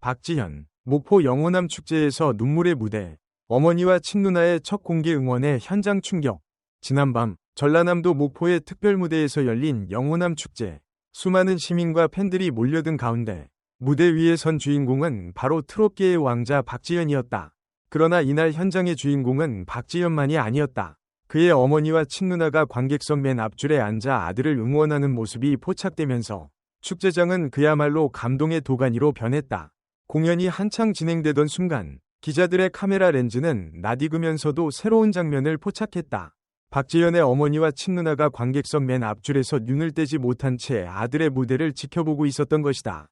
박지현, 목포 영호남 축제에서 눈물의 무대, 어머니와 친누나의 첫 공개 응원에 현장 충격. 지난밤, 전라남도 목포의 특별 무대에서 열린 영호남 축제. 수많은 시민과 팬들이 몰려든 가운데, 무대 위에 선 주인공은 바로 트롯계의 왕자 박지현이었다. 그러나 이날 현장의 주인공은 박지현만이 아니었다. 그의 어머니와 친누나가 관객석 맨 앞줄에 앉아 아들을 응원하는 모습이 포착되면서 축제장은 그야말로 감동의 도가니로 변했다. 공연이 한창 진행되던 순간 기자들의 카메라 렌즈는 낯익으면서도 새로운 장면을 포착했다. 박지현의 어머니와 친누나가 관객석 맨 앞줄에서 눈을 떼지 못한 채 아들의 무대를 지켜보고 있었던 것이다.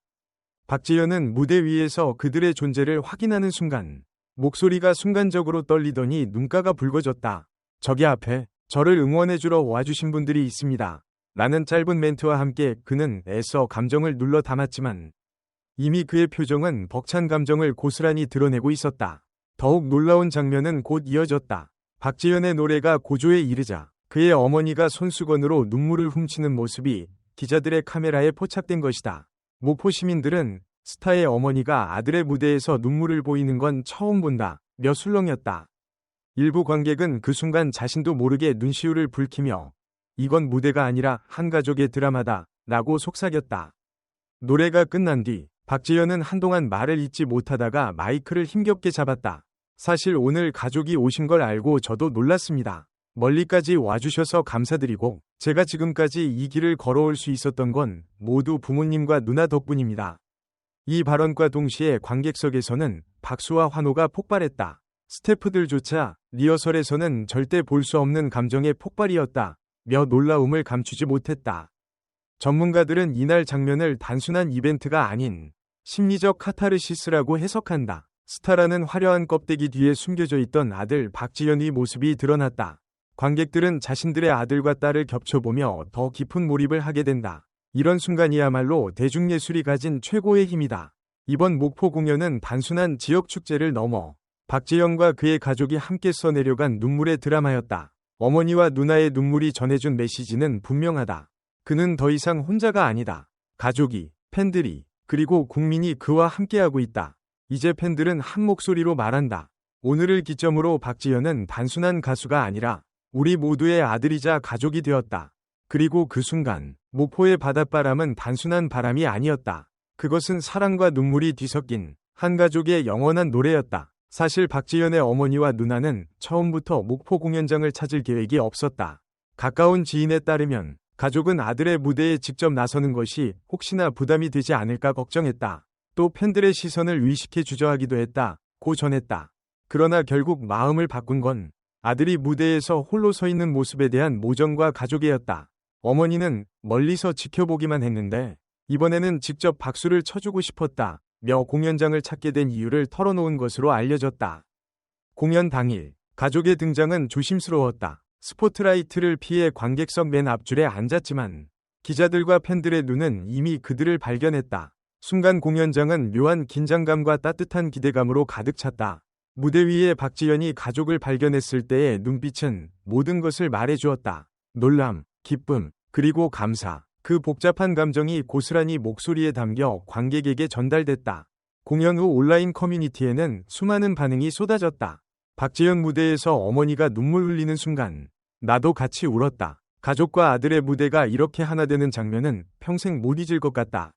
박지현은 무대 위에서 그들의 존재를 확인하는 순간 목소리가 순간적으로 떨리더니 눈가가 붉어졌다. 저기 앞에 저를 응원해주러 와주신 분들이 있습니다. 라는 짧은 멘트와 함께 그는 애써 감정을 눌러 담았지만 이미 그의 표정은 벅찬 감정을 고스란히 드러내고 있었다. 더욱 놀라운 장면은 곧 이어졌다. 박지현의 노래가 고조에 이르자 그의 어머니가 손수건으로 눈물을 훔치는 모습이 기자들의 카메라에 포착된 것이다. 목포 시민들은 스타의 어머니가 아들의 무대에서 눈물을 보이는 건 처음 본다. 며 술렁였다. 일부 관객은 그 순간 자신도 모르게 눈시울을 붉히며 이건 무대가 아니라 한 가족의 드라마다 라고 속삭였다. 노래가 끝난 뒤 박지현은 한동안 말을 잇지 못하다가 마이크를 힘겹게 잡았다. 사실 오늘 가족이 오신 걸 알고 저도 놀랐습니다. 멀리까지 와주셔서 감사드리고 제가 지금까지 이 길을 걸어올 수 있었던 건 모두 부모님과 누나 덕분입니다. 이 발언과 동시에 관객석에서는 박수와 환호가 폭발했다. 스태프들조차 리허설에서는 절대 볼 수 없는 감정의 폭발이었다. 며 놀라움을 감추지 못했다. 전문가들은 이날 장면을 단순한 이벤트가 아닌 심리적 카타르시스라고 해석한다. 스타라는 화려한 껍데기 뒤에 숨겨져 있던 아들 박지현의 모습이 드러났다. 관객들은 자신들의 아들과 딸을 겹쳐보며 더 깊은 몰입을 하게 된다. 이런 순간이야말로 대중예술이 가진 최고의 힘이다. 이번 목포 공연은 단순한 지역 축제를 넘어 박지현과 그의 가족이 함께 써내려간 눈물의 드라마였다. 어머니와 누나의 눈물이 전해준 메시지는 분명하다. 그는 더 이상 혼자가 아니다. 가족이, 팬들이, 그리고 국민이 그와 함께하고 있다. 이제 팬들은 한 목소리로 말한다. 오늘을 기점으로 박지현은 단순한 가수가 아니라 우리 모두의 아들이자 가족이 되었다. 그리고 그 순간 목포의 바닷바람은 단순한 바람이 아니었다. 그것은 사랑과 눈물이 뒤섞인 한 가족의 영원한 노래였다. 사실 박지현의 어머니와 누나는 처음부터 목포 공연장을 찾을 계획이 없었다. 가까운 지인에 따르면 가족은 아들의 무대에 직접 나서는 것이 혹시나 부담이 되지 않을까 걱정했다. 또 팬들의 시선을 의식해 주저하기도 했다. 고 전했다. 그러나 결국 마음을 바꾼 건 아들이 무대에서 홀로 서 있는 모습에 대한 모정과 가족이었다. 어머니는 멀리서 지켜보기만 했는데 이번에는 직접 박수를 쳐주고 싶었다. 며 공연장을 찾게 된 이유를 털어놓은 것으로 알려졌다. 공연 당일 가족의 등장은 조심스러웠다. 스포트라이트를 피해 관객석 맨 앞줄에 앉았지만 기자들과 팬들의 눈은 이미 그들을 발견했다. 순간 공연장은 묘한 긴장감과 따뜻한 기대감으로 가득 찼다. 무대 위에 박지현이 가족을 발견했을 때의 눈빛은 모든 것을 말해주었다. 놀람, 기쁨, 그리고 감사. 그 복잡한 감정이 고스란히 목소리에 담겨 관객에게 전달됐다. 공연 후 온라인 커뮤니티에는 수많은 반응이 쏟아졌다. 박지현 무대에서 어머니가 눈물 흘리는 순간 나도 같이 울었다. 가족과 아들의 무대가 이렇게 하나 되는 장면은 평생 못 잊을 것 같다.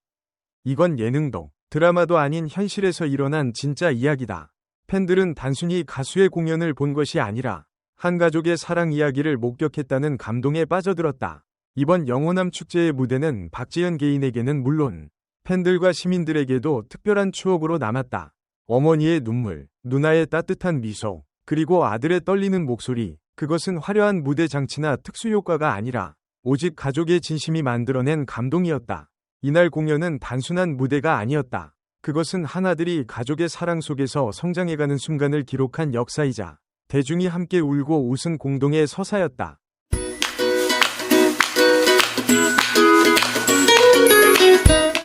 이건 예능도 드라마도 아닌 현실에서 일어난 진짜 이야기다. 팬들은 단순히 가수의 공연을 본 것이 아니라 한 가족의 사랑 이야기를 목격했다는 감동에 빠져들었다. 이번 영호남 축제의 무대는 박지현 개인에게는 물론 팬들과 시민들에게도 특별한 추억으로 남았다. 어머니의 눈물, 누나의 따뜻한 미소, 그리고 아들의 떨리는 목소리, 그것은 화려한 무대 장치나 특수효과가 아니라 오직 가족의 진심이 만들어낸 감동이었다. 이날 공연은 단순한 무대가 아니었다. 그것은 하나들이 가족의 사랑 속에서 성장해가는 순간을 기록한 역사이자 대중이 함께 울고 웃은 공동의 서사였다.